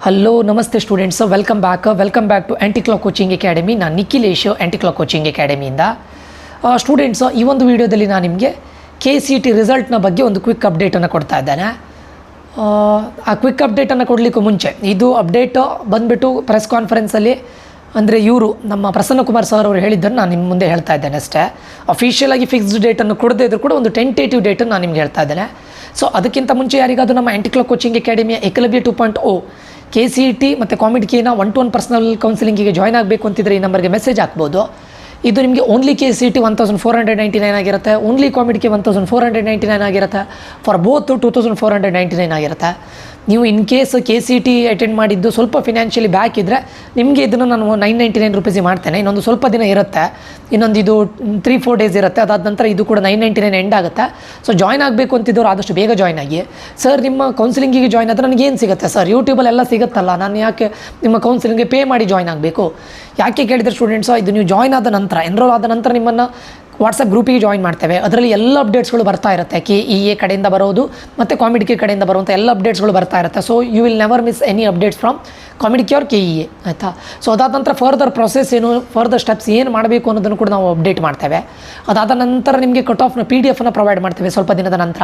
Hello ನಮಸ್ತೆ students welcome back welcome back to anti clock coaching academy ನಾನು Nikhilesh anti clock coaching ಅಕಾಡೆಮಿಯಿಂದ students ಈ ಒಂದು ವಿಡಿಯೋದಲ್ಲಿ ನಾನು ನಿಮಗೆ ಕೆ ಸಿ ಟಿ ರಿಸಲ್ಟ್ನ ಬಗ್ಗೆ ಒಂದು ಕ್ವಿಕ್ ಅಪ್ಡೇಟನ್ನು ಕೊಡ್ತಾ ಇದ್ದೇನೆ. ಆ, ಕ್ವಿಕ್ ಅಪ್ಡೇಟನ್ನು ಕೊಡಲಿಕ್ಕೂ ಮುಂಚೆ ಇದು ಅಪ್ಡೇಟ್ ಬಂದುಬಿಟ್ಟು ಪ್ರೆಸ್ ಕಾನ್ಫರೆನ್ಸಲ್ಲಿ ಅಂದರೆ ಇವರು ನಮ್ಮ ಪ್ರಸನ್ನ ಕುಮಾರ್ ಸರ್ ಅವರು ಹೇಳಿದ್ದನ್ನು ನಾನು ನಿಮ್ಮ ಮುಂದೆ ಹೇಳ್ತಾ ಇದ್ದೇನೆ ಅಷ್ಟೇ. ಅಫಿಷಿಯಲ್ ಆಗಿ ಫಿಕ್ಸ್ಡ್ ಡೇಟನ್ನು ಕೊಡದೇ ಇದ್ರೂ ಕೂಡ ಒಂದು ಟೆಂಟೇಟಿವ್ ಡೇಟನ್ನು ನಾನು ನಿಮ್ಗೆ ಹೇಳ್ತಾ ಇದ್ದೇನೆ. ಸೊ ಅದಕ್ಕಿಂತ ಮುಂಚೆ ಯಾರಿಗಾದರೂ ನಮ್ಮ ಆ್ಯಂಟಿ ಕೋಚಿಂಗ್ ಅಕಾಡೆಮಿಯ ಎಕಲಬಿ two point O K C E T ಮತ್ತು ಕಾಮಿಡ್ ಕೀನ ಒನ್ ಟು ಒನ್ ಪರ್ಸನಲ್ ಕೌನ್ಸಿಲಿಂಗಿಗೆ ಜಾಯ್ನ್ ಆಗಬೇಕು ಅಂತಿದ್ರೆ ಈ ನಂಬರ್ಗೆ ಮೆಸೇಜ್ ಹಾಕ್ಬೋದು. ಇದು ನಿಮಗೆ only K C T one thousand four hundred ninety nine ಆಗಿರುತ್ತೆ. Only ಕಾಮಿಡ್ಗೆ one thousand four hundred ninety nine ಆಗಿರುತ್ತೆ. For both two thousand four hundred ninety nine ಆಗಿರುತ್ತೆ. ನೀವು in case K C T attend ಮಾಡಿದ್ದು ಸ್ವಲ್ಪ financially back ಇದ್ದರೆ ನಿಮಗೆ ಇದನ್ನು ನಾನು ನೈನ್ ನೈಂಟಿ ನೈನ್ ರುಪೀಸಿಗೆ ಮಾಡ್ತೇನೆ. ಇನ್ನೊಂದು ಸ್ವಲ್ಪ ದಿನ ಇರುತ್ತೆ. ಇನ್ನೊಂದು ಇದು ತ್ರೀ ಫೋರ್ ಡೇಸ್ ಇರುತ್ತೆ. ಅದಾದ ನಂತರ ಇದು ಕೂಡ ನೈನ್ ನೈಂಟಿ ನೈನ್ ಎಂಡ್ ಆಗುತ್ತೆ. ಸೊ ಜಾಯ್ನ್ ಆಗಬೇಕು ಅಂತಿದ್ದವ್ರು ಆದಷ್ಟು ಬೇಗ ಜಾಯ್ನ್ ಆಗಿ. ಸರ್ ನಿಮ್ಮ ಕೌನ್ಸಿಲಿಂಗಿಗೆ ಜಾಯ್ನ್ ಆದರೆ ಏನು ಸಿಗುತ್ತೆ? ಸರ್ ಯೂಟ್ಯೂಬಲ್ಲಿ ಎಲ್ಲ ಸಿಗುತ್ತಲ್ಲ. ನಾನು ಯಾಕೆ ನಿಮ್ಮ ಕೌನ್ಸಿಲಿಂಗ್ಗೆ ಪೇ ಮಾಡಿ ಜಾಯ್ನ್ ಆಗಬೇಕು? ಯಾಕೆ ಕೇಳಿದರೆ ಸ್ಟೂಡೆಂಟ್ಸು ಇದು ನೀವು ಜಾಯ್ನ್ ಆದ ನಂತರ ಎನ್ರೋಲ್ ಆದ ನಂತರ ನಿಮ್ಮನ್ನು ವಾಟ್ಸಪ್ ಗ್ರೂಪಿಗೆ ಜಾಯಿನ್ ಮಾಡ್ತೇವೆ. ಅದರಲ್ಲಿ ಎಲ್ಲ ಅಪ್ಡೇಟ್ಸ್ಗಳು ಬರ್ತಾ ಇರುತ್ತೆ. ಕೆ ಇ ಎ ಕಡೆಯಿಂದ ಬರೋದು, ಮತ್ತು ಕಾಮಿಡಿ ಕೇರ್ ಕಡೆಯಿಂದ ಬರುವಂಥ ಎಲ್ಲ ಅಪ್ಡೇಟ್ಸ್ಗಳು ಬರ್ತಾ ಇರುತ್ತೆ. So you will never miss any updates from COMEDK K E A ಆಯಿತಾ? ಸೊ ಅದಾದ ನಂತರ ಫರ್ದರ್ ಪ್ರೊಸೆಸ್ ಏನು ಫರ್ದರ್ ಸ್ಟೆಪ್ಸ್ ಏನು ಮಾಡಬೇಕು ಅನ್ನೋದನ್ನು ಕೂಡ ನಾವು ಅಪ್ಡೇಟ್ ಮಾಡ್ತೇವೆ. ಅದಾದ ನಂತರ ನಿಮಗೆ ಕಟ್ ಆಫ್ನ ಪಿ ಡಿ ಎಫ್ನ ಪ್ರೊವೈಡ್ ಮಾಡ್ತೇವೆ ಸ್ವಲ್ಪ ದಿನದ ನಂತರ.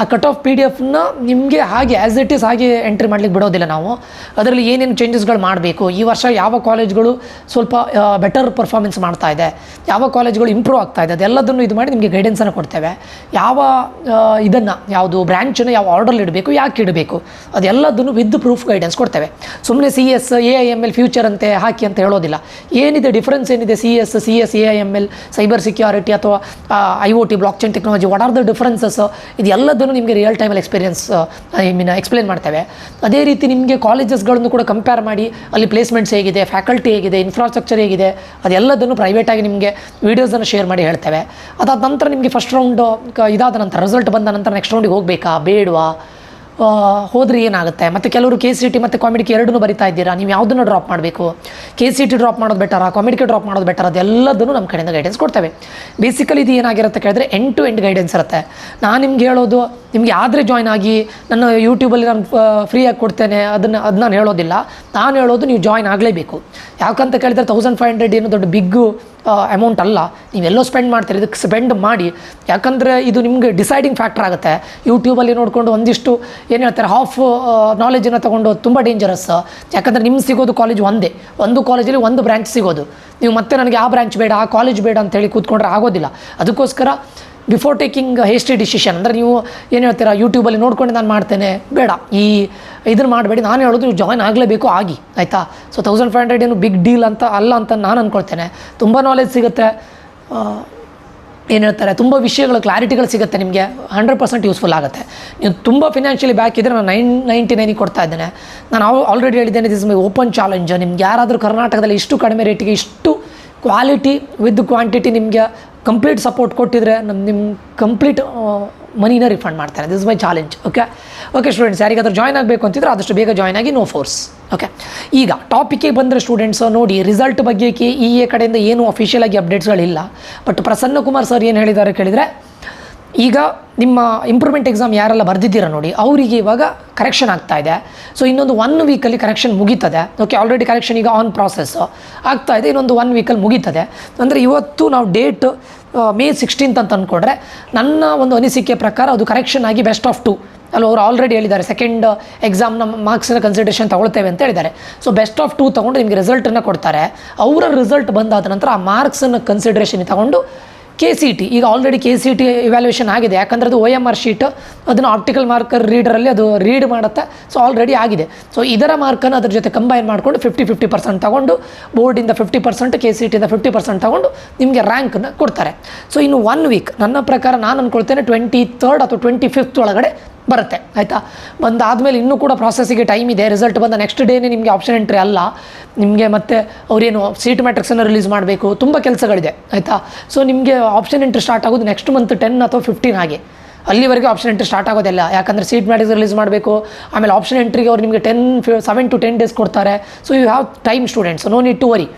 ಆ ಕಟ್ ಆಫ್ ಪಿ ಡಿ ಎಫ್ನ ನಿಮಗೆ ಹಾಗೆ ಆ್ಯಸ್ ಇಟ್ ಈಸ್ ಹಾಗೆ ಎಂಟ್ರಿ ಮಾಡ್ಲಿಕ್ಕೆ ಬಿಡೋದಿಲ್ಲ ನಾವು. ಅದರಲ್ಲಿ ಏನೇನು ಚೇಂಜಸ್ಗಳು ಮಾಡಬೇಕು? ಈ ವರ್ಷ ಯಾವ ಕಾಲೇಜ್ಗಳು ಸ್ವಲ್ಪ ಬೆಟರ್ ಪರ್ಫಾರ್ಮೆನ್ಸ್ ಮಾಡ್ತಾ ಇದೆ. ಯಾವ ಕಾಲೇಜ್ಗಳು ಇಂಪ್ರೂವ್ ಆಗ್ತಾ ಅದೆಲ್ಲದನ್ನು ಇದು ಮಾಡಿ ನಿಮಗೆ ಗೈಡೆನ್ಸನ್ನು ಕೊಡ್ತೇವೆ. ಯಾವ ಇದನ್ನು, ಯಾವುದು ಬ್ರ್ಯಾಂಚನ್ನು ಯಾವ ಆರ್ಡರ್ಲಿ ಇಡಬೇಕು, ಯಾಕೆ ಇಡಬೇಕು, ಅದೆಲ್ಲದನ್ನು ವಿತ್ ಪ್ರೂಫ್ ಗೈಡೆನ್ಸ್ ಕೊಡ್ತೇವೆ. ಸುಮ್ಮನೆ C S A I M L future ಅಂತೆ ಹಾಕಿ ಅಂತ ಹೇಳೋದಿಲ್ಲ. ಏನಿದೆ ಡಿಫ್ರೆನ್ಸ್ ಏನಿದೆ C S C S A I M L cyber security ಅಥವಾ I O T blockchain technology what are the differences ಇದೆಲ್ಲದನ್ನು ನಿಮಗೆ ರಿಯಲ್ ಟೈಮಲ್ಲಿ ಎಕ್ಸ್ಪೀರಿಯನ್ಸ್ ಐ ಮೀನ್ ಎಕ್ಸ್ಪ್ಲೇನ್ ಮಾಡ್ತೇವೆ. ಅದೇ ರೀತಿ ನಿಮಗೆ ಕಾಲೇಜಸ್ಗಳನ್ನು ಕೂಡ ಕಂಪೇರ್ ಮಾಡಿ, ಅಲ್ಲಿ ಪ್ಲೇಸ್ಮೆಂಟ್ಸ್ ಹೇಗಿದೆ ಫ್ಯಾಕಲ್ಟಿ ಹೇಗಿದೆ ಇನ್ಫ್ರಾಸ್ಟ್ರಕ್ಚರ್ ಹೇಗಿದೆ, ಅದೆಲ್ಲದನ್ನು ಪ್ರೈವೇಟಾಗಿ ನಿಮಗೆ ವೀಡಿಯೋಸನ್ನು ಶೇರ್ ಮಾಡಿ ಹೇಳ್ತೇವೆ. ಅದಾದ ನಂತರ ನಿಮಗೆ ಫಸ್ಟ್ ರೌಂಡ್ ಇದಾದ ನಂತರ ರಿಸಲ್ಟ್ ಬಂದ ನಂತರ ನೆಕ್ಸ್ಟ್ ರೌಂಡಿಗೆ ಹೋಗಬೇಕಾ? ಬೇಡವಾ? ಹೋದರೆ ಹೋದ್ರೆ ಏನಾಗುತ್ತೆ? ಮತ್ತು ಕೆಲವರು ಕೆ ಸಿ ಟಿ ಮತ್ತು ಕಾಮಿಡಿಗೆ ಎರಡನ್ನೂ ಬರಿತಾ ಇದ್ದೀರಾ? ನೀವು ಯಾವುದನ್ನು ಡ್ರಾಪ್ ಮಾಡಬೇಕು? ಕೆ ಸಿ ಟಿ ಡ್ರಾಪ್ ಮಾಡೋದು ಬೆಟರ ಕಾಮಿಡಿಗೆ ಡ್ರಾಪ್ ಮಾಡೋದು ಬೆಟರ್ ಅದೆಲ್ಲದನ್ನು ನಮ್ಮ ಕಡೆಯಿಂದ ಗೈಡೆನ್ಸ್ ಕೊಡ್ತೇವೆ. ಬೇಸಿಕಲಿ ಇದು ಏನಾಗಿರುತ್ತೆ ಕೇಳಿದ್ರೆ ಎಂಡ್ ಟು ಎಂಡ್ ಗೈಡೆನ್ಸ್ ಇರುತ್ತೆ. ನಾನು ನಿಮ್ಗೆ ಹೇಳೋದು, ನಿಮಗೆ ಆದರೆ ಜಾಯ್ನ್ ಆಗಿ ನನ್ನ ಯೂಟ್ಯೂಬಲ್ಲಿ ನಾನು ಫ್ರೀಯಾಗಿ ಕೊಡ್ತೇನೆ, ಅದನ್ನು, ಅದು ನಾನು ಹೇಳೋದಿಲ್ಲ. ನಾನು ಹೇಳೋದು, ನೀವು ಜಾಯ್ನ್ ಆಗಲೇಬೇಕು. ಯಾಕಂತ ಕೇಳಿದ್ರೆ ತೌಸಂಡ್ ಫೈವ್ ಹಂಡ್ರೆಡ್ ಏನು ದೊಡ್ಡ ಬಿಗ್ಗು ಅಮೌಂಟ್ ಅಲ್ಲ, ನೀವೆಲ್ಲೋ ಸ್ಪೆಂಡ್ ಮಾಡ್ತೀರಿ, ಇದಕ್ಕೆ ಸ್ಪೆಂಡ್ ಮಾಡಿ. ಯಾಕಂದರೆ ಇದು ನಿಮಗೆ ಡಿಸೈಡಿಂಗ್ ಫ್ಯಾಕ್ಟರ್ ಆಗುತ್ತೆ. ಯೂಟ್ಯೂಬಲ್ಲಿ ನೋಡಿಕೊಂಡು ಒಂದಿಷ್ಟು, ಏನು ಹೇಳ್ತಾರೆ ಹಾಫ್ ನಾಲೆಜನ್ನು ತೊಗೊಂಡು ತುಂಬ ಡೇಂಜರಸ್ ಯಾಕಂದರೆ ನಿಮ್ಗೆ ಸಿಗೋದು ಕಾಲೇಜ್ ಒಂದೇ. ಒಂದು ಕಾಲೇಜಲ್ಲಿ ಒಂದು ಬ್ರ್ಯಾಂಚ್ ಸಿಗೋದು. ನೀವು ಮತ್ತೆ ನನಗೆ ಆ ಬ್ರ್ಯಾಂಚ್ ಬೇಡ, ಆ ಕಾಲೇಜ್ ಬೇಡ ಅಂತೇಳಿ ಕೂತ್ಕೊಂಡ್ರೆ ಆಗೋದಿಲ್ಲ. ಅದಕ್ಕೋಸ್ಕರ ಬಿಫೋರ್ ಟೇಕಿಂಗ್ ಹೇಸ್ಟಿ ಡಿಸಿಷನ್ ಅಂದರೆ ನೀವು ಏನು ಹೇಳ್ತೀರಾ ಯೂಟ್ಯೂಬಲ್ಲಿ ನೋಡ್ಕೊಂಡು ನಾನು ಮಾಡ್ತೇನೆ, ಬೇಡ. ಈ ಇದನ್ನು ಮಾಡಬೇಡಿ, ನಾನು ಹೇಳೋದು ಜಾಯ್ನ್ ಆಗಲೇಬೇಕು, ಆಗಿ, ಆಯಿತಾ? ಸೊ ತೌಸಂಡ್ ಫೈವ್ ಹಂಡ್ರೆಡ್ ಏನು ಬಿಗ್ ಡೀಲ್ ಅಂತ ಅಲ್ಲ ಅಂತ ನಾನು ಅಂದ್ಕೊಳ್ತೇನೆ ತುಂಬ ನಾಲೆಜ್ ಸಿಗುತ್ತೆ. ಏನು ಹೇಳ್ತಾರೆ, ತುಂಬ ವಿಷಯಗಳು ಕ್ಲಾರಿಟಿಗಳು ಸಿಗುತ್ತೆ ನಿಮಗೆ ಹಂಡ್ರೆಡ್ ಪರ್ಸೆಂಟ್ ಯೂಸ್ಫುಲ್ ಆಗುತ್ತೆ. ನೀವು ತುಂಬ ಫಿನಾನ್ಷಿಯಲಿ ಬ್ಯಾಕ್ ಇದ್ದರೆ ನಾನು ನೈನ್ ನೈಂಟಿ ನೈನಿಗೆ ಕೊಡ್ತಾ ಇದ್ದೇನೆ. ನಾನು ಆಲ್ರೆಡಿ ಹೇಳಿದ್ದೇನೆ ದಿಸ್ ಮೈ ಓಪನ್ ಚಾಲೆಂಜ್ ನಿಮ್ಗೆ ಯಾರಾದರೂ ಕರ್ನಾಟಕದಲ್ಲಿ ಇಷ್ಟು ಕಡಿಮೆ ರೇಟಿಗೆ ಇಷ್ಟು ಕ್ವಾಲಿಟಿ ವಿತ್ ಕ್ವಾಂಟಿಟಿ ನಿಮಗೆ ಕಂಪ್ಲೀಟ್ ಸಪೋರ್ಟ್ ಕೊಟ್ಟಿದ್ರೆ ನಮ್ಮ ನಿಮ್ಮ ಕಂಪ್ಲೀಟ್ ಮನಿನ ರಿಫಂಡ್ ಮಾಡ್ತಾರೆ. This my challenge okay okay students ಯಾರಿಗಾದ್ರೂ ಜಾಯ್ನ್ ಆಗಬೇಕು ಅಂತಿದ್ರೆ ಆದಷ್ಟು ಬೇಗ ಜಾಯ್ನ್ ಆಗಿ ನೋ ಫೋರ್ಸ್ ಓಕೆ ಈಗ ಟಾಪಿಕ್ಗೆ ಬಂದರೆ ಸ್ಟೂಡೆಂಟ್ಸ್ ನೋಡಿ ರಿಸಲ್ಟ್ ಬಗ್ಗೆ ಈ ಇ ಎ ಕಡೆಯಿಂದ ಏನು ಅಫಿಷಿಯಲ್ ಆಗಿ ಅಪ್ಡೇಟ್ಸ್ಗಳಿಲ್ಲ ಬಟ್ ಪ್ರಸನ್ನ ಕುಮಾರ್ ಸರ್ ಏನು ಹೇಳಿದ್ದಾರೆ ಕೇಳಿದರೆ ಈಗ ನಿಮ್ಮ ಇಂಪ್ರೂವ್ಮೆಂಟ್ ಎಕ್ಸಾಮ್ ಯಾರೆಲ್ಲ ಬರ್ದಿದ್ದೀರ ನೋಡಿ, ಅವರಿಗೆ ಇವಾಗ ಕರೆಕ್ಷನ್ ಆಗ್ತಾ ಇದೆ. ಸೊ ಇನ್ನೊಂದು ಒನ್ ವೀಕಲ್ಲಿ ಕರೆಕ್ಷನ್ ಮುಗೀತದೆ. ಓಕೆ ಆಲ್ರೆಡಿ ಕರೆಕ್ಷನ್ ಈಗ ಆನ್ ಪ್ರಾಸೆಸ್ ಆಗ್ತಾ ಇದೆ, ಇನ್ನೊಂದು ಒನ್ ವೀಕಲ್ಲಿ ಮುಗೀತದೆ. ಅಂದರೆ ಇವತ್ತು ನಾವು ಡೇಟ್ ಮೇ ಸಿಕ್ಸ್ಟೀನ್ತ್ ಅಂತ ಅಂದ್ಕೊಂಡ್ರೆ ನನ್ನ ಒಂದು ಅನಿಸಿಕೆ ಪ್ರಕಾರ ಅದು ಕರೆಕ್ಷನ್ ಆಗಿ ಬೆಸ್ಟ್ ಆಫ್ ಟು ಅಲ್ಲಿ, ಅವರು ಆಲ್ರೆಡಿ ಹೇಳಿದ್ದಾರೆ ಸೆಕೆಂಡ್ ಎಕ್ಸಾಮ್ನ ಮಾರ್ಕ್ಸಿನ ಕನ್ಸಿಡರೇಷನ್ ತೊಗೊಳ್ತೇವೆ ಅಂತ ಹೇಳಿದ್ದಾರೆ. ಸೊ ಬೆಸ್ಟ್ ಆಫ್ ಟು ತೊಗೊಂಡು ನಿಮಗೆ ರಿಸಲ್ಟನ್ನು ಕೊಡ್ತಾರೆ. ಅವರ ರಿಸಲ್ಟ್ ಬಂದಾದ ನಂತರ ಆ ಮಾರ್ಕ್ಸನ್ನು ಕನ್ಸಿಡರೇಷನ್ ತಗೊಂಡು ಕೆ ಸಿ ಟಿ ಈಗ already K C T evaluation ಆಗಿದೆ. ಯಾಕಂದರೆ ಅದು ಒ ಎಂ ಆರ್ ಶೀಟ್ ಅದನ್ನು ಆಪ್ಟಿಕಲ್ ಮಾರ್ಕರ್ ರೀಡರಲ್ಲಿ ಅದು ರೀಡ್ ಮಾಡುತ್ತೆ. ಸೊ ಆಲ್ರೆಡಿ ಆಗಿದೆ. ಸೊ ಇದರ ಮಾರ್ಕನ್ನು ಅದ್ರ ಜೊತೆ ಕಂಬೈನ್ ಮಾಡಿಕೊಂಡು ಫಿಫ್ಟಿ ಫಿಫ್ಟಿ ಪರ್ಸೆಂಟ್ ತೊಗೊಂಡು ಬೋರ್ಡಿಂದ ಫಿಫ್ಟಿ ಪರ್ಸೆಂಟ್ ಕೆ ಸಿ ಟಿಯಿಂದ ಫಿಫ್ಟಿ ಪರ್ಸೆಂಟ್ ತೊಗೊಂಡು ನಿಮಗೆ ರ್ಯಾಂಕನ್ನು ಕೊಡ್ತಾರೆ. ಸೊ ಇನ್ನು ಒನ್ ವೀಕ್ ನನ್ನ ಪ್ರಕಾರ ನಾನು ಅಂದ್ಕೊಳ್ತೇನೆ ಟ್ವೆಂಟಿ ತರ್ಡ್ ಅಥವಾ ಟ್ವೆಂಟಿ ಫಿಫ್ತ್ ಒಳಗಡೆ ಬರುತ್ತೆ, ಆಯಿತಾ? ಬಂದಾದಮೇಲೆ ಇನ್ನೂ ಕೂಡ ಪ್ರಾಸೆಸ್ಸಿಗೆ ಟೈಮ್ ಇದೆ. ರಿಸಲ್ಟ್ ಬಂದ ನೆಕ್ಸ್ಟ್ ಡೇನೇ ನಿಮಗೆ ಆಪ್ಷನ್ ಎಂಟ್ರಿ ಅಲ್ಲ. ನಿಮಗೆ ಮತ್ತೆ ಅವರೇನು ಸೀಟ್ ಮ್ಯಾಟ್ರಿಕ್ಸನ್ನು ರಿಲೀಸ್ ಮಾಡಬೇಕು. ತುಂಬ ಕೆಲಸಗಳಿದೆ, ಆಯಿತಾ? ಸೊ ನಿಮಗೆ ಆಪ್ಷನ್ ಎಂಟ್ರಿ ಸ್ಟಾರ್ಟ್ ಆಗೋದು ನೆಕ್ಸ್ಟ್ ಮಂತ್ ಟೆನ್ ಅಥವಾ ಫಿಫ್ಟೀನ್ ಹಾಗೆ. ಅಲ್ಲಿವರೆಗೆ ಆಪ್ಷನ್ ಎಂಟ್ರಿ ಸ್ಟಾರ್ಟ್ ಆಗೋದಿಲ್ಲ. ಯಾಕಂದರೆ ಸೀಟ್ ಮ್ಯಾಟ್ರಿಕ್ಸ್ ರಿಲೀಸ್ ಮಾಡಬೇಕು. ಆಮೇಲೆ ಆಪ್ಷನ್ ಎಂಟ್ರಿಗೆ ಅವ್ರು ನಿಮಗೆ ten seven to ten days ಕೊಡ್ತಾರೆ. So you have time students no need to worry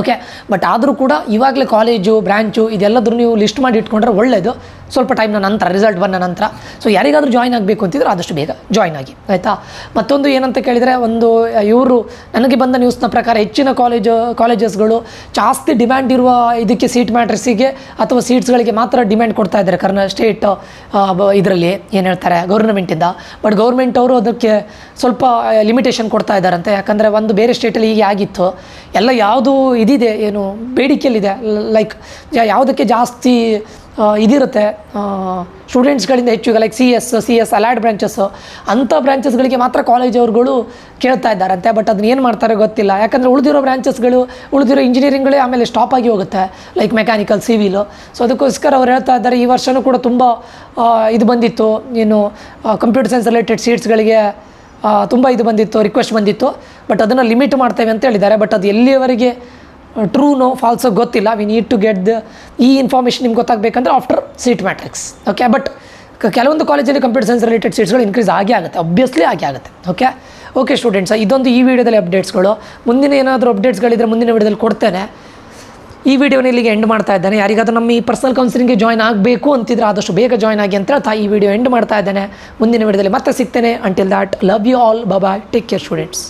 okay but ಆದರೂ ಕೂಡ ಇವಾಗಲೇ ಕಾಲೇಜು ಬ್ರ್ಯಾಂಚು ಇದೆಲ್ಲದ್ರೂ ನೀವು ಲಿಸ್ಟ್ ಮಾಡಿ ಇಟ್ಕೊಂಡ್ರೆ ಒಳ್ಳೆಯದು ಸ್ವಲ್ಪ ಟೈಮ್ನ ನಂತರ ರಿಸಲ್ಟ್ ಬಂದ ನಂತರ. ಸೊ ಯಾರಿಗಾದರೂ ಜಾಯ್ನ್ ಆಗಬೇಕು ಅಂತಿದ್ರೆ ಆದಷ್ಟು ಬೇಗ ಜಾಯ್ನ್ ಆಗಿ. ಆಯಿತಾ? ಮತ್ತೊಂದು ಏನಂತ ಕೇಳಿದರೆ ಒಂದು, ಇವರು ನನಗೆ ಬಂದ ನ್ಯೂಸ್ನ ಪ್ರಕಾರ ಹೆಚ್ಚಿನ ಕಾಲೇಜು ಕಾಲೇಜಸ್ಗಳು ಜಾಸ್ತಿ ಡಿಮ್ಯಾಂಡ್ ಇರುವ ಇದಕ್ಕೆ ಸೀಟ್ ಮ್ಯಾಟ್ರಸಿಗೆ ಅಥವಾ ಸೀಟ್ಸ್ಗಳಿಗೆ ಮಾತ್ರ ಡಿಮ್ಯಾಂಡ್ ಕೊಡ್ತಾ ಇದ್ದಾರೆ ಕರ್ನಾ ಸ್ಟೇಟ್ ಇದರಲ್ಲಿ. ಏನು ಹೇಳ್ತಾರೆ? ಗೌರ್ಮೆಂಟಿಂದ ಬಟ್ ಗೌರ್ಮೆಂಟ್ ಅವರು ಅದಕ್ಕೆ ಸ್ವಲ್ಪ ಲಿಮಿಟೇಷನ್ ಕೊಡ್ತಾ ಇದ್ದಾರಂತೆ. ಯಾಕಂದರೆ ಒಂದು ಬೇರೆ ಸ್ಟೇಟಲ್ಲಿ ಹೀಗೆ ಆಗಿತ್ತು. ಎಲ್ಲ ಯಾವುದು ಇದಿದೆ, ಏನು ಬೇಡಿಕೆಯಲ್ಲಿದೆ ಲೈಕ್ ಯಾವುದಕ್ಕೆ ಜಾಸ್ತಿ ಇದಿರುತ್ತೆ ಸ್ಟೂಡೆಂಟ್ಸ್ಗಳಿಂದ ಹೆಚ್ಚು, ಈಗ like C S C S allied branches ಅಂಥ ಬ್ರಾಂಚಸ್ಗಳಿಗೆ ಮಾತ್ರ ಕಾಲೇಜ್ ಅವ್ರುಗಳು ಕೇಳ್ತಾ ಇದ್ದಾರಂತೆ ಬಟ್ ಅದನ್ನ ಏನು ಮಾಡ್ತಾರೆ ಗೊತ್ತಿಲ್ಲ. ಯಾಕಂದರೆ ಉಳಿದಿರೋ ಬ್ರಾಂಚಸ್ಗಳು ಉಳಿದಿರೋ ಇಂಜಿನಿಯರಿಂಗ್ಗಳೇ ಆಮೇಲೆ ಸ್ಟಾಪ್ ಆಗಿ ಹೋಗುತ್ತೆ ಲೈಕ್ ಮೆಕ್ಯಾನಿಕಲ್ ಸಿವಿಲು ಸೊ ಅದಕ್ಕೋಸ್ಕರ ಅವ್ರು ಹೇಳ್ತಾ ಇದ್ದಾರೆ, ಈ ವರ್ಷವೂ ಕೂಡ ತುಂಬ ಇದು ಬಂದಿತ್ತು. ಏನು ಕಂಪ್ಯೂಟರ್ ಸೈನ್ಸ್ ರಿಲೇಟೆಡ್ ಸೀಟ್ಸ್ಗಳಿಗೆ ತುಂಬ ಇದು ಬಂದಿತ್ತು ರಿಕ್ವೆಸ್ಟ್ ಬಂದಿತ್ತು. ಬಟ್ ಅದನ್ನು ಲಿಮಿಟ್ ಮಾಡ್ತೇವೆ ಅಂತ ಹೇಳಿದ್ದಾರೆ. ಬಟ್ ಅದು ಎಲ್ಲಿಯವರೆಗೆ ಟ್ರೂನೋ ಫಾಲ್ಸೋ ಗೊತ್ತಿಲ್ಲ. We need to get the ಈ ಇನ್ಫಾರ್ಮೇಷನ್ ನಿಮ್ಗೆ ಗೊತ್ತಾಗಬೇಕಂದ್ರೆ after seat matrix okay but ಕೆಲವೊಂದು ಕಾಲೇಜಲ್ಲಿ ಕಂಪ್ಯೂಟರ್ ಸೈನ್ಸ್ ರಿಲೇಟೆಡ್ ಸೀಟ್ಸ್ಗಳು ಇನ್ಕ್ರೀಸ್ ಆಗೇ ಆಗುತ್ತೆ. ಅಬ್ವಿಯಸ್ಲಿ ಆಗೇ ಆಗುತ್ತೆ. ಓಕೆ ಓಕೆ ಸ್ಟೂಡೆಂಟ್ಸ್ ಇದೊಂದು ಈ ವಿಡಿಯೋದಲ್ಲಿ ಅಪ್ಡೇಟ್ಸ್ಗಳು ಮುಂದಿನ ಏನಾದರೂ ಅಪ್ಡೇಟ್ಸ್ಗಳಿದ್ರೆ ಮುಂದಿನ ವಿಡಿಯೋದಲ್ಲಿ ಕೊಡ್ತೇನೆ. ಈ ವಿಡಿಯೋನ ಇಲ್ಲಿಗೆ ಎಂಡ್ ಮಾಡ್ತಾ ಇದ್ದೇನೆ. ಯಾರಿಗಾದ್ರೂ ನಮ್ಮ ಈ ಪರ್ಸನಲ್ ಕೌನ್ಸಿಲಿಂಗ್ಗೆ ಜಾಯ್ನ್ ಆಗಬೇಕು ಅಂತಿದ್ರೆ ಆದಷ್ಟು ಬೇಗ ಜಾಯ್ನ್ ಆಗಿ ಅಂತ ಹೇಳ್ತಾ ಈ ವಿಡಿಯೋ ಎಂಡ್ ಮಾಡ್ತಾ ಇದ್ದೇನೆ. ಮುಂದಿನ ವಿಡಿಯೋದಲ್ಲಿ ಮತ್ತೆ ಸಿಗ್ತೇನೆ. Until that love you all bye take care students